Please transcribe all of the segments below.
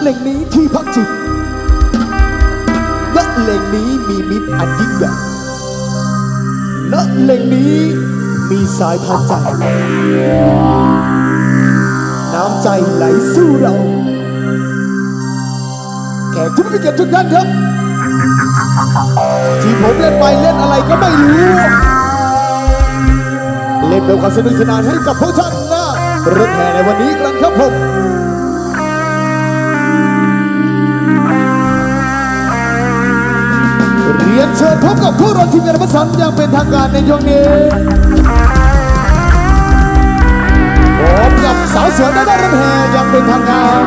แหล่งนี้ที่พักจิตณแหล่งนี้มีมิตรอันยิ่งใหญ่ณแหล่งนี้มีสายทานใจ น้ำใจไหลสู้เรา แขกทุกท่านทุกท่านครับ ที่ผมเล่นไปเล่นอะไรก็ไม่รู้ เล่นเป็นความสนุกสนานให้กับพวกท่านนะรถแห่ในวันนี้กันครับผม รียนเชิญพบกับผู้รอทีมงานประสานอย่างเป็นทางการในช่วงนี้พบกับสาวสวยในด้านรถแห่อย่างเป็นทางการ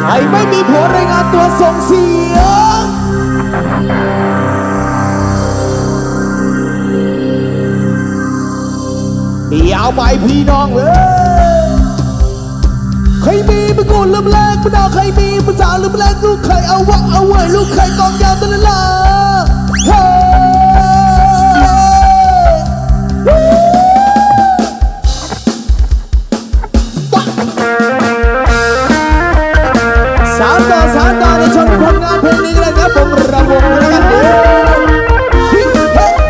ใครไม่มีผัวรายงานตัวส่งเสียงยาวไปพี่น้องเว้ย ใครมีมึงกูลืมแรงมึงเอาใครมีมึงจ่าลืมแรงลูกใครเอาวะเอาไว้ลูกใครกองยาวตะละละเฮ้สามต่อสามต่อในชมผลงานเพลงนี้กันเลยครับผมระวงแล้วกันเด้อเฮ้เฮ้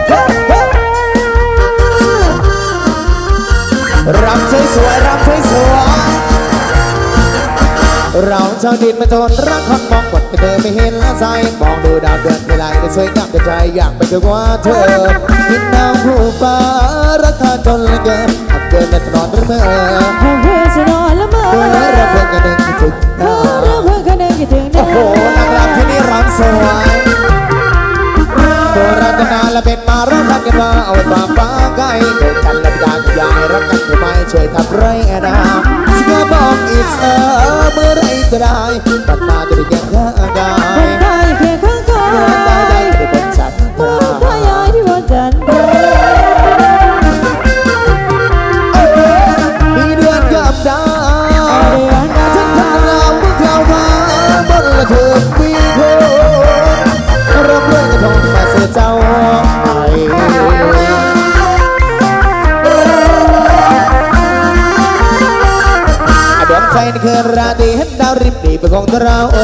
เฮ้เฮ้รำสวยสวยๆรำสวยสวยๆ เราชาวดินมาทนรักคนมองกดไปเธอไม่เห็นละใจมองดูดาวเดือนไม่ไหลได้สวยงามแต่ใจอยากไปเจอว่าเธอกินน้ำผู้ฟ้ารักเธอจนเหลือเกินทำเกินในตลอดหรือเมื่อพอเพื่อนจะนอนละเมอเมื่อเราเพิ่งกันหนึ่งคิดถึงเธอเราเพื่อกันเดินคิดถึงโอ้โหนางรำที่นี่รำสวยโบราณนานและเป็นมารักกันกันมาเอาไว้ฝากฟ้าใกล้เดินกันและอยากยายรักกันอยู่ไหมช่วยทำไรนะสิก็ บอกอีกเออเมื่อไรจะได้ตัดมาจะได้แก่ได้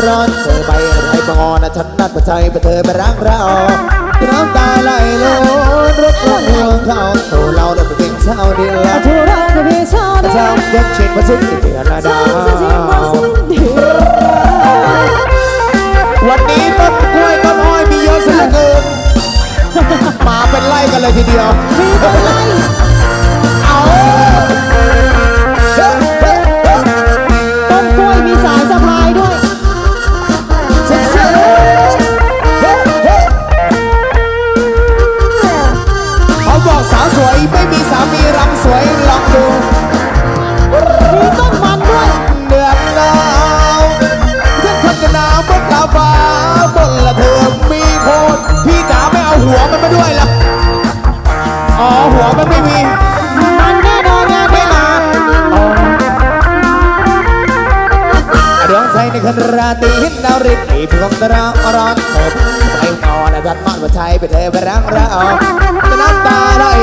ร้อนเธอไปไรบงอนฉันนัดมาใจไปเธอไปรักเราน้ำตาไหลล้นรถลงเมืองเขาโตเราเดินไปเป็นเช้าเดียวทุเราจะเป็นชาวเดิเช้ามยกเช็ดมาสิ้นเดือนละดาจะสิ้นาสิ้นเดือนวันนี้ต้นกล้วยต้นอ้อยมีเยอะซะเหลือเกินมาเป็นไล่กันเลยทีเดียว ดาวริบหนีพวงตราอร้อนเถิดไปนอนจัดมันว่าใช้ไปเธอไปรักเราจะน้ำตาลอย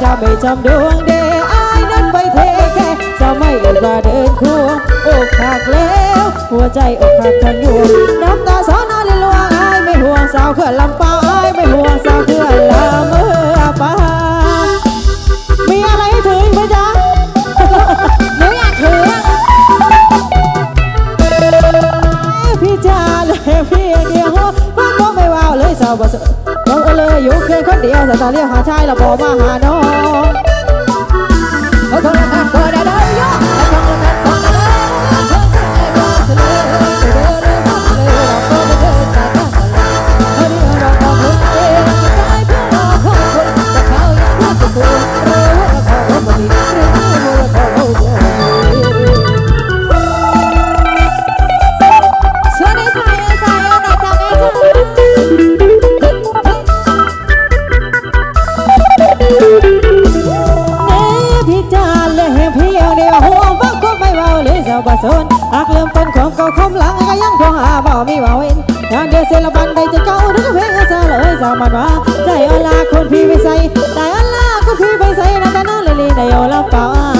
บิกไอ้ทำไม่จำดวงเดไอ้นั้นไปเทแค่จะไม่เอ่ยว่าเดินควงอกหักแล้ว หัวใจอกหักทั้งยวงน้ำตาสอนอเลยลวงไอ้ไม่ห่วงสาวเขื่อนลำปางไอ้ไม่ห่วงสาวเขื่อนลำเมื่อปามีอะไรให้ถืออีกไหมจ๊ะหนูอยากถือพี่จ้าเลยพี่เดียวฟังก็ไม่ว่าวเลยสาวบ่ เสน้องก็เลยอยู่เพียงคนเดียวแต่ตาเรียกหาชายเราบอกมาหาน้องเขาโทรทัศน์ก็ได้ได้ยกแล้วโทรทัศน์ก็ได้ ก็าคมหลังก็ยังทวงหาบ่มีบ่เว้นงานเดือดเซลบันได้จะเก่านึก็เพ่งซาเลยสามันว่าใจอลาคนพี่ไปใส่แต่อลาคนพี่ไปใส่นั่นนั่นเลยลยได้เอละเปล่า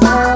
love.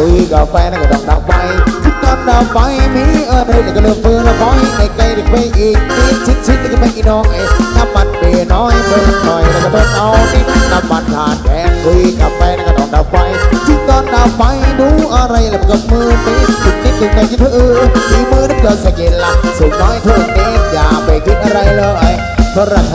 คุยกับแฟนก็ต้องดับไปทิ้ตอนดับไปมีเออไม่ได้ก็เลื่มเฟื่องละไฟในใจลเด็กไปอีกนิดชิดชิดก็ไม่อีน้องเอ้น้ำมันเปียน้อยเพิ่มหน่อยแล้วก็เพิ่มเอานิดน้ำมันขาดแทนคุยกับแฟนก็ต้องดับไปทิ้ตอนดับไปดูอะไรแล้วก็มือนิดสุดนิดถึงในคิดเธอมีมือนักเกินสกิลละสุดน้อยเพิ่มนิดอย่าไปคิดอะไรเลยเพราะรัก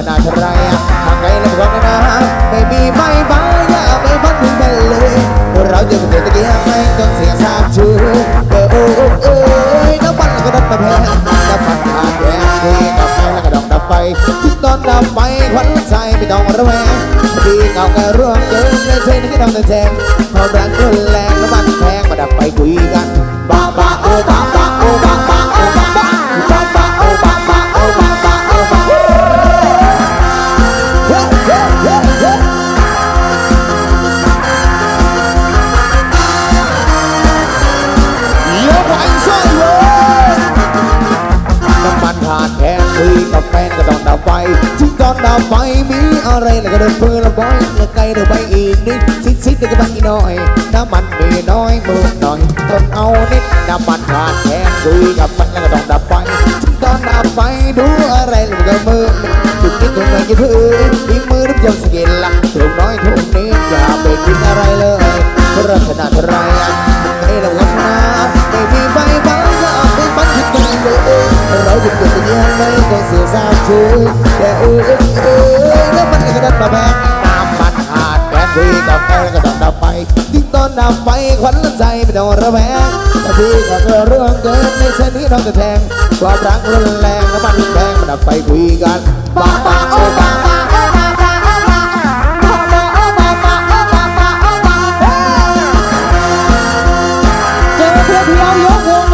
ก็ร่วงเกินในเชนก็ต้องในแทงพอรันรุนแรงแล้วมันแพงมาดับไปคุยกันบ้าบ้าโอ้บ้าบ้าโอ้บ้าบ้าโอ้บ้าบ้าบ้าบ้าโอ้บ้าบ้าโอ้บ้าบ้าโอ้บ้าน้ำมันผ่านแทนคุยกับแฟนก็ต้องดับไฟ ดับไฟมีอะไรแล้วก็เดินเฟือละบอยแล้วไกลเดินไปอีกนิดซิดซิดเดินไปอีกหน่อยน้ำมันมีน้อยมือหน่อยต้องเอานิดน้ำมันขาดแทนคุยกับมันแล้วก็ต้องดับไฟตอนดับไฟดูอะไรแล้วก็มือจุดนิดตรงไหนจะพื้นมีมือน้ำยงสกินละถูกน้อยถูกนิดอย่าไปกินอะไรเลยเพราะขนาด ดับไฟขวันใจไปโดนระแวงแต่พี่ก็เกิเรื่องเกินในเส้นที่น้องจะแทงความรักรุนแรงน้ำมันแพงมาดับไฟคุยกันบ้าโอบาบาโอบาบาโอบาบาบาโอบาบาโอบาบาโอบาเจอเพื่อนเที่ยวยกวง